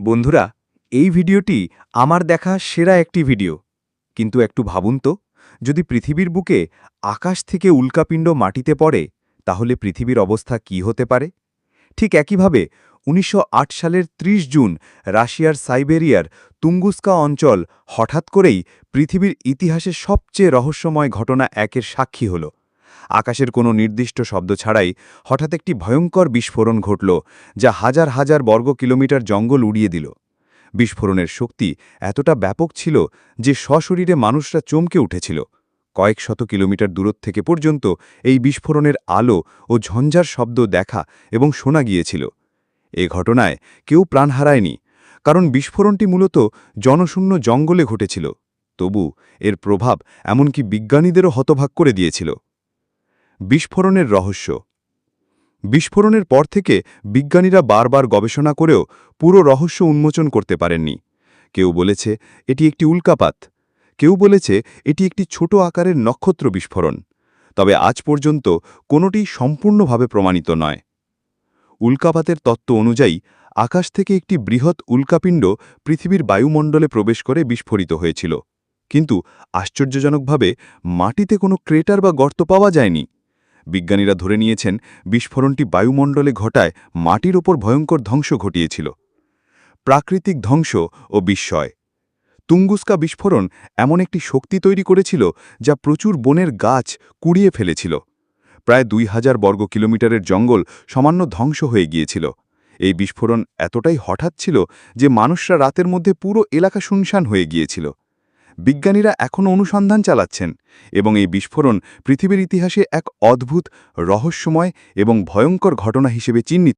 বন্ধুরা, এই ভিডিওটি আমার দেখা সেরা একটি ভিডিও। কিন্তু একটু ভাবুন তো, যদি পৃথিবীর বুকে আকাশ থেকে উল্কাপিণ্ড মাটিতে পড়ে, তাহলে পৃথিবীর অবস্থা কি হতে পারে? ঠিক একইভাবে, উনিশশো আট সালের ৩০ জুন রাশিয়ার সাইবেরিয়ার তুঙ্গুস্কা অঞ্চল হঠাৎ করেই পৃথিবীর ইতিহাসে সবচেয়ে রহস্যময় ঘটনা একের সাক্ষী হল। আকাশের কোনো নির্দিষ্ট শব্দ ছাড়াই হঠাৎ একটি ভয়ঙ্কর বিস্ফোরণ ঘটল, যা হাজার হাজার বর্গ কিলোমিটার জঙ্গল উড়িয়ে দিল। বিস্ফোরণের শক্তি এতটা ব্যাপক ছিল যে সশরীরে মানুষরা চমকে উঠেছিল। কয়েক শত কিলোমিটার দূরত্ব থেকে পর্যন্ত এই বিস্ফোরণের আলো ও ঝঞ্ঝার শব্দ দেখা এবং শোনা গিয়েছিল। এ ঘটনায় কেউ প্রাণ হারায়নি, কারণ বিস্ফোরণটি মূলত জনশূন্য জঙ্গলে ঘটেছিল। তবু এর প্রভাব এমনকি বিজ্ঞানীদেরও হতভাগ করে দিয়েছিল। বিস্ফোরণের রহস্য। বিস্ফোরণের পর থেকে বিজ্ঞানীরা বারবার গবেষণা করেও পুরো রহস্য উন্মোচন করতে পারেননি। কেউ বলেছে এটি একটি উল্কাপাত। কেউ বলেছে এটি একটি ছোট আকারের নক্ষত্র বিস্ফোরণ। তবে আজ পর্যন্ত কোনোটি সম্পূর্ণভাবে প্রমাণিত নয়। উল্কাপাতের তত্ত্ব অনুযায়ী আকাশ থেকে একটি বৃহৎ উল্কাপিণ্ড পৃথিবীর বায়ুমণ্ডলে প্রবেশ করে বিস্ফোরিত হয়েছিল। কিন্তু আশ্চর্যজনকভাবে মাটিতে কোনো ক্রেটার বা গর্ত পাওয়া যায়নি। বিজ্ঞানীরা ধরে নিয়েছেন, বিস্ফোরণটি বায়ুমণ্ডলে ঘটায় মাটির ওপর ভয়ঙ্কর ধ্বংস ঘটিয়েছিল। প্রাকৃতিক ধ্বংস ও বিস্ময়। তুঙ্গুস্কা বিস্ফোরণ এমন একটি শক্তি তৈরি করেছিল যা প্রচুর বনের গাছ কুড়িয়ে ফেলেছিল। প্রায় দুই হাজার বর্গ কিলোমিটারের জঙ্গল সামান্য ধ্বংস হয়ে গিয়েছিল। এই বিস্ফোরণ এতটাই হঠাৎ ছিল যে মানুষরা রাতের মধ্যে পুরো এলাকা শুনশান হয়ে গিয়েছিল। বিজ্ঞানীরা এখনও অনুসন্ধান চালাচ্ছেন এবং এই বিস্ফোরণ পৃথিবীর ইতিহাসে এক অদ্ভুত, রহস্যময় এবং ভয়ঙ্কর ঘটনা হিসেবে চিহ্নিত।